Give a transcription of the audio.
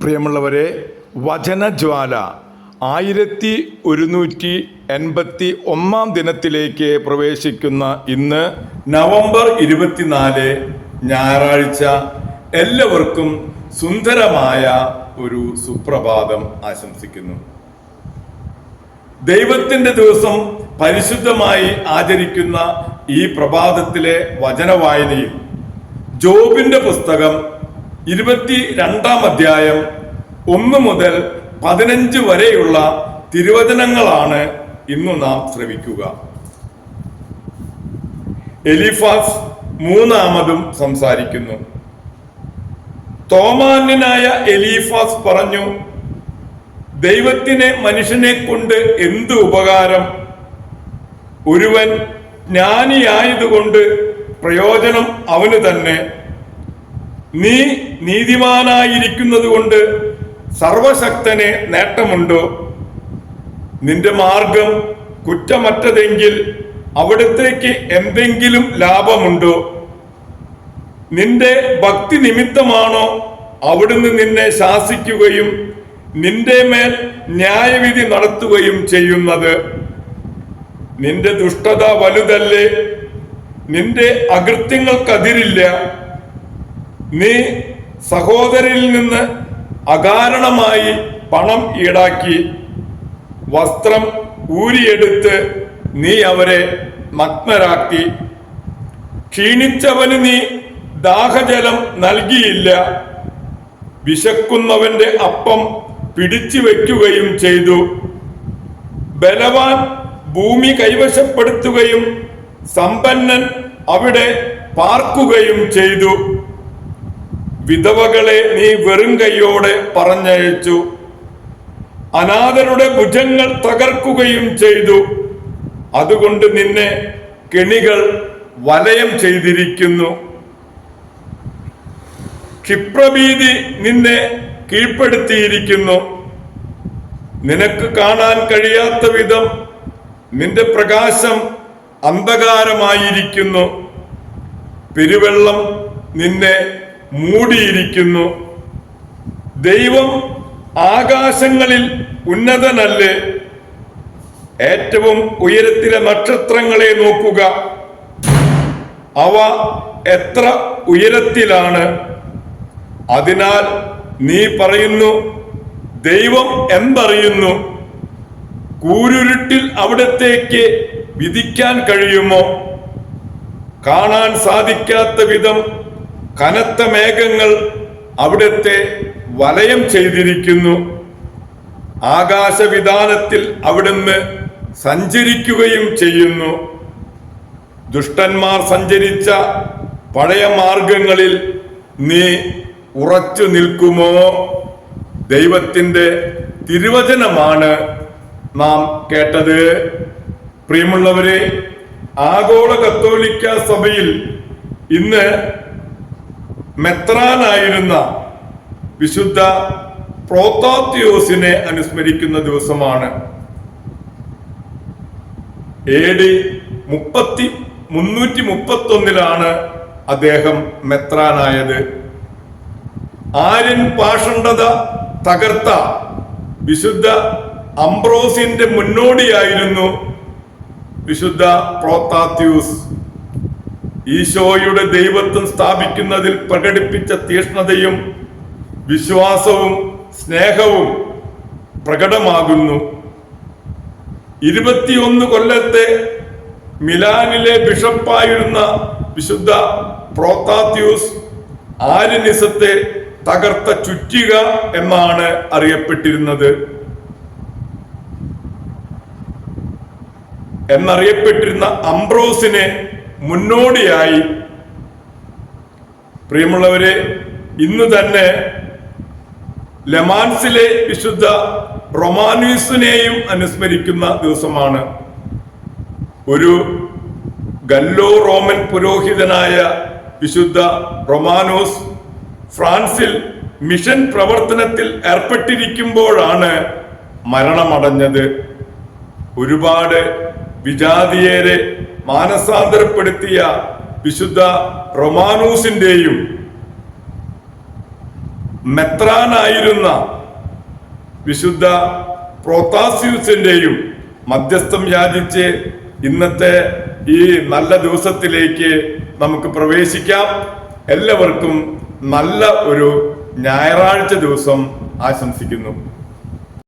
പ്രിയമുള്ളവരെ വചനജ്വാല ആയിരത്തി ഒരുന്നൂറ്റി എൺപത്തി ഒന്നാം ദിനത്തിലേക്ക് പ്രവേശിക്കുന്ന ഇന്ന് നവംബർ ഇരുപത്തിനാല് ഞായറാഴ്ച എല്ലാവർക്കും സുന്ദരമായ ഒരു സുപ്രഭാതം ആശംസിക്കുന്നു. ദൈവത്തിന്റെ ദിവസം പരിശുദ്ധമായി ആചരിക്കുന്ന ഈ പ്രഭാതത്തിലെ വചനവായനയിൽ ജോബിന്റെ പുസ്തകം ഇരുപത്തി രണ്ടാം അധ്യായം ഒന്ന് മുതൽ പതിനഞ്ച് വരെയുള്ള തിരുവചനങ്ങളാണ് ഇന്ന് നാം ശ്രവിക്കുക. എലിഫാസ് മൂന്നാമതും സംസാരിക്കുന്നു. തോമാന്യനായ എലിഫാസ് പറഞ്ഞു ദൈവത്തിനെ മനുഷ്യനെ കൊണ്ട് എന്ത് ഉപകാരം? ഒരുവൻ ജ്ഞാനിയായതുകൊണ്ട് പ്രയോജനം അവന് തന്നെ. നീ നീതിമാനായിരിക്കുന്നത് കൊണ്ട് സർവശക്തന് നേട്ടമുണ്ടോ? നിന്റെ മാർഗം കുറ്റമറ്റതെങ്കിൽ അവിടത്തേക്ക് എന്തെങ്കിലും ലാഭമുണ്ടോ? നിന്റെ ഭക്തി നിമിത്തമാണോ അവിടുന്ന് നിന്നെ ശാസിക്കുകയും നിന്റെ മേൽ ന്യായവിധി നടത്തുകയും ചെയ്യുന്നത്? നിന്റെ ദുഷ്ടത വലുതല്ലേ? നിന്റെ അകൃത്യങ്ങൾക്കതിരില്ല. നീ സഹോദരിൽ നിന്ന് അകാരണമായി പണം ഈടാക്കി വസ്ത്രം ഊരിയെടുത്ത് നീ അവരെ നഗ്നരാക്കി. ക്ഷീണിച്ചവന് നീ ദാഹജലം നൽകിയില്ല. വിശക്കുന്നവന്റെ അപ്പം പിടിച്ചു വയ്ക്കുകയും ചെയ്തു. ബലവാൻ ഭൂമി കൈവശപ്പെടുത്തുകയും സമ്പന്നൻ അവിടെ പാർക്കുകയും ചെയ്തു. വിധവകളെ നീ വെറും കൈയോടെ പറഞ്ഞയച്ചു. അനാഥരുടെ ഭുജങ്ങൾ തകർക്കുകയും ചെയ്തു. അതുകൊണ്ട് നിന്നെ കെണികൾ വലയം ചെയ്തിരിക്കുന്നു. ക്ഷിപ്രഭീതി നിന്നെ കീഴ്പ്പെടുത്തിയിരിക്കുന്നു. നിനക്ക് കാണാൻ കഴിയാത്ത വിധം നിന്റെ പ്രകാശം അന്ധകാരമായിരിക്കുന്നു. പെരുവെള്ളം നിന്നെ മൂടിയിരിക്കുന്നു. ദൈവം ആകാശങ്ങളിൽ ഉന്നതനല്ലേ? ഏറ്റവും ഉയരത്തിലെ നക്ഷത്രങ്ങളെ നോക്കുക. അവ എത്ര ഉയരത്തിലാണ്? അതിനാൽ നീ പറയുന്നു ദൈവം എന്തറിയുന്നു? കൂരുരുട്ടിൽ അവിടത്തേക്ക് വിധിക്കാൻ കഴിയുമോ? കാണാൻ സാധിക്കാത്ത വിധം കനത്ത മേഘങ്ങൾ അവിടത്തെ വലയം ചെയ്തിരിക്കുന്നു. ആകാശവിധാനത്തിൽ അവിടുന്ന് സഞ്ചരിക്കുകയും ചെയ്യുന്നു. ദുഷ്ടന്മാർ സഞ്ചരിച്ച പഴയ മാർഗങ്ങളിൽ നീ ഉറച്ചു നിൽക്കുമോ? ദൈവത്തിന്റെ തിരുവചനമാണ് നാം കേട്ടത്. പ്രിയമുള്ളവരെ ആഗോള കത്തോലിക്ക സഭയിൽ ഇന്ന് മെത്രാനായിരുന്ന വിശുദ്ധ പ്രോത്താത്യോസിനെ അനുസ്മരിക്കുന്ന ദിവസമാണ്. എ ഡി മുപ്പത്തി മുന്നൂറ്റി മുപ്പത്തി ഒന്നിലാണ് അദ്ദേഹം മെത്രാനായത്. ആര്യൻ പാഷണ്ഡത തകർത്ത വിശുദ്ധ അംബ്രോസിന്റെ മുന്നോടിയായിരുന്നു വിശുദ്ധ പ്രോത്താത്യൂസ് ഈശോയുടെ ദൈവത്വം സ്ഥാപിക്കുന്നതിൽ പ്രകടിപ്പിച്ച തീഷ്ണതയും വിശ്വാസവും സ്നേഹവും പ്രകടമാകുന്നു. ഇരുപത്തിയൊന്ന് കൊല്ലത്തെ മിലാനിലെ ബിഷപ്പായിരുന്ന വിശുദ്ധ പ്രോത്താത്യൂസ് ആര്യനിസത്തെ തകർത്ത ചുറ്റിക എന്നാണ് അറിയപ്പെട്ടിരുന്നത്. എന്നറിയപ്പെട്ടിരുന്ന അംബ്രോസിനെ മുന്നോടിയായി. പ്രിയമുള്ളവരെ ഇന്ന് തന്നെ ലമാൻസിലെ വിശുദ്ധ റൊമാനീസിനെയും അനുസ്മരിക്കുന്ന ദിവസമാണ്. ഒരു ഗല്ലോ റോമൻ പുരോഹിതനായ വിശുദ്ധ റൊമാനോസ് ഫ്രാൻസിൽ മിഷൻ പ്രവർത്തനത്തിൽ ഏർപ്പെട്ടിരിക്കുമ്പോഴാണ് മരണമടഞ്ഞത്. ഒരുപാട് വിജാതിയരെ മാനസാന്തരപ്പെടുത്തിയ വിശുദ്ധ റൊമാനൂസിന്റെയും മെത്രാനായിരുന്ന വിശുദ്ധ പ്രോത്താസ്യൂസിന്റെയും മധ്യസ്ഥം യാചിച്ച് ഇന്നത്തെ ഈ നല്ല ദിവസത്തിലേക്ക് നമുക്ക് പ്രവേശിക്കാം. എല്ലാവർക്കും നല്ല ഒരു ഞായറാഴ്ച ദിവസം ആശംസിക്കുന്നു.